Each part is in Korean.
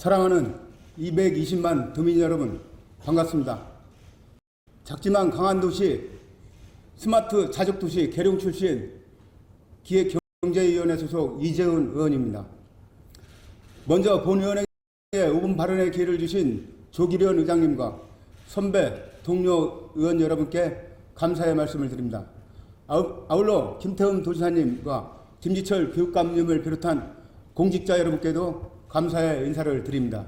사랑하는 220만 도민 여러분 반갑습니다. 작지만 강한 도시 스마트 자족 도시 계룡 출신 기획경제위원회 소속 이재훈 의원입니다. 먼저 본 의원에게 5분 발언의 기회를 주신 조기련 의장님과 선배 동료 의원 여러분께 감사의 말씀을 드립니다. 아울러 김태훈 도지사님과 김지철 교육감님을 비롯한 공직자 여러분께도 감사의 인사를 드립니다.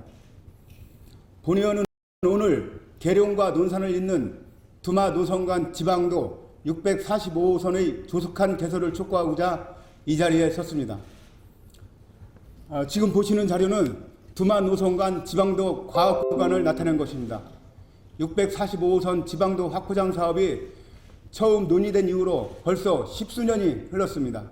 본 의원은 오늘 계룡과 논산을 잇는 두마 노선 간 지방도 645호선의 조속한 개설을 촉구하고자 이 자리에 섰습니다. 아, 지금 보시는 자료는 두마 노선 간 지방도 과학 구간을 나타낸 것입니다. 645호선 지방도 확포장 사업이 처음 논의된 이후로 벌써 십수년이 흘렀습니다.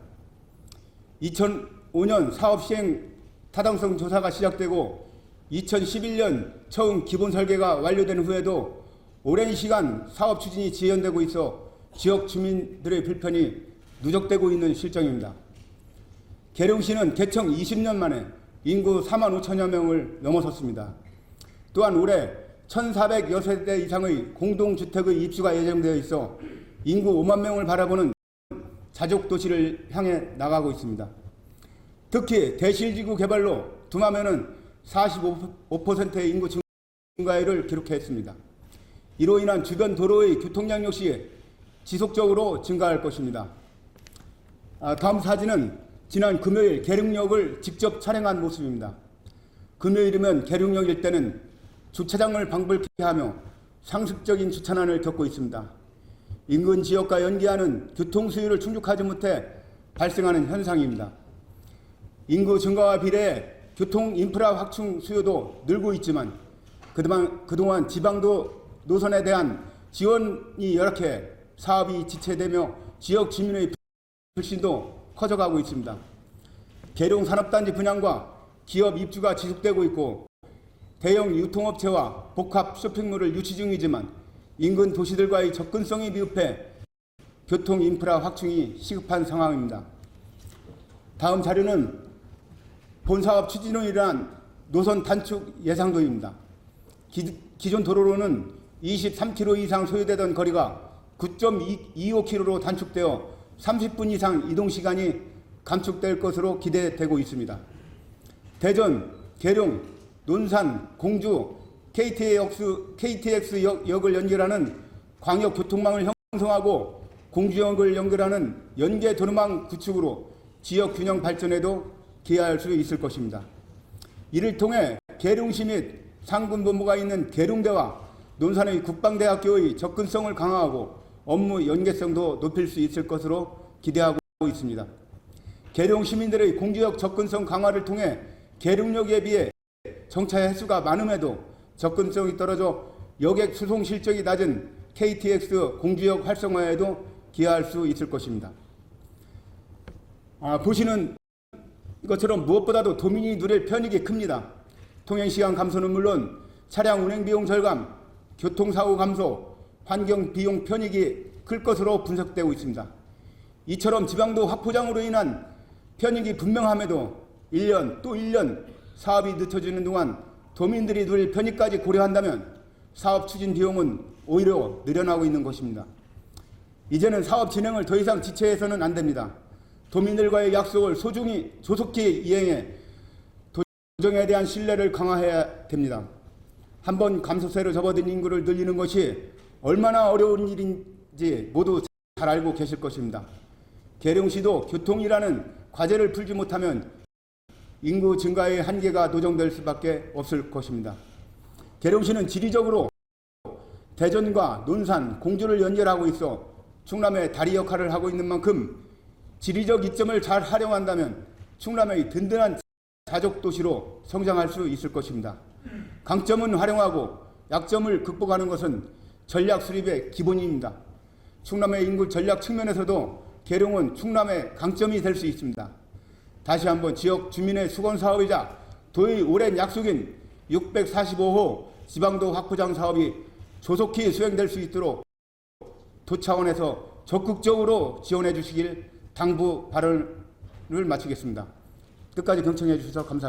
2005년 사업 시행 타당성 조사가 시작되고 2011년 처음 기본 설계가 완료된 후에도 오랜 시간 사업 추진이 지연되고 있어 지역 주민들의 불편이 누적되고 있는 실정입니다. 계룡시는 개청 20년 만에 인구 4만 5천여 명을 넘어섰습니다. 또한 올해 1,400여 세대 이상의 공동주택의 입주가 예정되어 있어 인구 5만 명을 바라보는 자족 도시를 향해 나가고 있습니다. 특히 대실지구 개발로 두마면은 45%의 인구 증가율을 기록했습니다. 이로 인한 주변 도로의 교통량 역시 지속적으로 증가할 것입니다. 아, 다음 사진은 지난 금요일 계룡역을 직접 촬영한 모습입니다. 금요일이면 계룡역 일대는 주차장을 방불케 하며 상습적인 주차난을 겪고 있습니다. 인근 지역과 연계하는 교통 수요를 충족하지 못해 발생하는 현상입니다. 인구 증가와 비례해 교통 인프라 확충 수요도 늘고 있지만 그동안, 그동안 지방도 노선에 대한 지원이 열악해 사업이 지체되며 지역 주민의 불신도 커져가고 있습니다. 계룡 산업단지 분양과 기업 입주가 지속되고 있고 대형 유통업체와 복합 쇼핑몰을 유치 중이지만 인근 도시들과의 접근성이 미흡해 교통 인프라 확충이 시급한 상황입니다. 다음 자료는 본 사업 추진으로 인한 노선 단축 예상도입니다. 기, 기존 도로로는 23km 이상 소요되던 거리가 9.25km로 단축되어 30분 이상 이동 시간이 감축될 것으로 기대되고 있습니다. 대전, 계룡, 논산, 공주, KTX, KTX 역, 역을 연결하는 광역 교통망을 형성하고 공주역을 연결하는 연계 도로망 구축으로 지역 균형 발전에도 기여할 수 있을 것입니다. 이를 통해 계룡시 및 상군본부가 있는 계룡대와 논산의 국방대학교의 접근성을 강화하고 업무 연계성도 높일 수 있을 것으로 기대하고 있습니다. 계룡 시민들의 공주역 접근성 강화를 통해 계룡역에 비해 정차 횟수가 많음에도 접근성이 떨어져 여객 수송 실적이 낮은 KTX 공주역 활성화에도 기여할 수 있을 것입니다. 아, 보시는 이것처럼 무엇보다도 도민이 누릴 편익이 큽니다. 통행시간 감소는 물론 차량 운행 비용 절감, 교통사고 감소, 환경 비용 편익이 클 것으로 분석되고 있습니다. 이처럼 지방도 확포장으로 인한 편익이 분명함에도 1년 또 1년 사업이 늦춰지는 동안 도민들이 누릴 편익까지 고려한다면 사업 추진 비용은 오히려 늘어나고 있는 것입니다. 이제는 사업 진행을 더 이상 지체해서는 안 됩니다. 도민들과의 약속을 소중히 조속히 이행해 도정에 대한 신뢰를 강화해야 됩니다. 한번 감소세로 접어든 인구를 늘리는 것이 얼마나 어려운 일인지 모두 잘 알고 계실 것입니다. 계룡시도 교통이라는 과제를 풀지 못하면 인구 증가의 한계가 노정될 수밖에 없을 것입니다. 계룡시는 지리적으로 대전과 논산, 공주를 연결하고 있어 충남의 다리 역할을 하고 있는 만큼 지리적 이점을 잘 활용한다면 충남의 든든한 자족 도시로 성장할 수 있을 것입니다. 강점은 활용하고 약점을 극복하는 것은 전략 수립의 기본입니다. 충남의 인구 전략 측면에서도 계룡은 충남의 강점이 될 수 있습니다. 다시 한번 지역 주민의 수건 사업이자 도의 오랜 약속인 645호 지방도 확포장 사업이 조속히 수행될 수 있도록 도 차원에서 적극적으로 지원해 주시길 당부 발언을 마치겠습니다. 끝까지 경청해 주셔서 감사합니다.